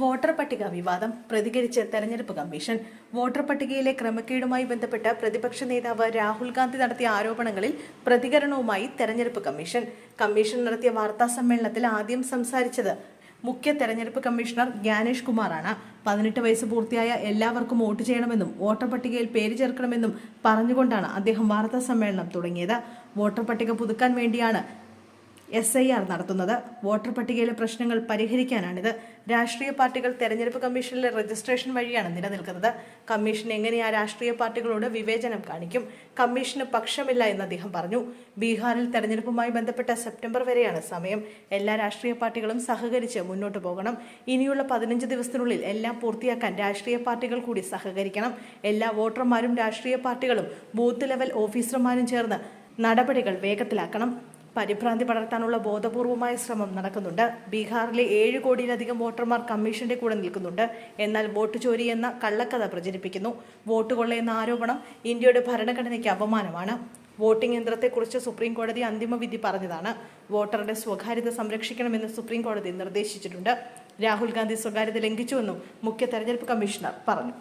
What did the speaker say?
Voter പട്ടിക വിവാദം പ്രതികരിച്ച് തെരഞ്ഞെടുപ്പ് കമ്മീഷൻ. വോട്ടർ പട്ടികയിലെ ക്രമക്കേടുമായി ബന്ധപ്പെട്ട് പ്രതിപക്ഷ നേതാവ് രാഹുൽ ഗാന്ധി നടത്തിയ ആരോപണങ്ങളിൽ പ്രതികരണവുമായി തെരഞ്ഞെടുപ്പ് കമ്മീഷൻ. കമ്മീഷൻ നടത്തിയ വാർത്താ സമ്മേളനത്തിൽ ആദ്യം സംസാരിച്ചത് മുഖ്യ തെരഞ്ഞെടുപ്പ് കമ്മീഷണർ ജ്ഞാനേഷ് കുമാറാണ്. പതിനെട്ട് വയസ്സ് പൂർത്തിയായ എല്ലാവർക്കും വോട്ട് ചെയ്യണമെന്നും വോട്ടർ പട്ടികയിൽ പേര് ചേർക്കണമെന്നും പറഞ്ഞുകൊണ്ടാണ് അദ്ദേഹം വാർത്താ സമ്മേളനം തുടങ്ങിയത്. വോട്ടർ പട്ടിക പുതുക്കാൻ വേണ്ടിയാണ് എസ് ഐ ആർ നടത്തുന്നത്. വോട്ടർ പട്ടികയിലെ പ്രശ്നങ്ങൾ പരിഹരിക്കാനാണിത്. രാഷ്ട്രീയ പാർട്ടികൾ തെരഞ്ഞെടുപ്പ് കമ്മീഷനിലെ രജിസ്ട്രേഷൻ വഴിയാണ് നിലനിൽക്കുന്നത്. കമ്മീഷൻ എങ്ങനെ ആ രാഷ്ട്രീയ പാർട്ടികളോട് വിവേചനം കാണിക്കും? കമ്മീഷന് പക്ഷമില്ല എന്ന് അദ്ദേഹം പറഞ്ഞു. ബീഹാറിൽ തെരഞ്ഞെടുപ്പുമായി ബന്ധപ്പെട്ട സെപ്റ്റംബർ വരെയാണ് സമയം. എല്ലാ രാഷ്ട്രീയ പാർട്ടികളും സഹകരിച്ച് മുന്നോട്ട് പോകണം. ഇനിയുള്ള പതിനഞ്ച് ദിവസത്തിനുള്ളിൽ എല്ലാം പൂർത്തിയാക്കാൻ രാഷ്ട്രീയ പാർട്ടികൾ കൂടി സഹകരിക്കണം. എല്ലാ വോട്ടർമാരും രാഷ്ട്രീയ പാർട്ടികളും ബൂത്ത് ലെവൽ ഓഫീസർമാരും ചേർന്ന് നടപടികൾ വേഗത്തിലാക്കണം. പരിഭ്രാന്തി പടർത്താനുള്ള ബോധപൂർവമായ ശ്രമം നടക്കുന്നുണ്ട്. ബീഹാറിലെ ഏഴ് കോടിയിലധികം വോട്ടർമാർ കമ്മീഷന്റെ കൂടെ നിൽക്കുന്നുണ്ട്. എന്നാൽ വോട്ട് ചോരി എന്ന കള്ളക്കഥ പ്രചരിപ്പിക്കുന്നു. വോട്ട് കൊള്ളയെന്ന ആരോപണം ഇന്ത്യയുടെ ഭരണഘടനയ്ക്ക് അപമാനമാണ്. വോട്ടിംഗ് യന്ത്രത്തെക്കുറിച്ച് സുപ്രീം കോടതി അന്തിമ വിധി പറഞ്ഞതാണ്. വോട്ടറുടെ സ്വകാര്യത സംരക്ഷിക്കണമെന്ന് സുപ്രീം കോടതി നിർദ്ദേശിച്ചിട്ടുണ്ട്. രാഹുൽ ഗാന്ധി സ്വകാര്യത ലംഘിച്ചുവെന്നും മുഖ്യ തെരഞ്ഞെടുപ്പ് കമ്മീഷണർ പറഞ്ഞു.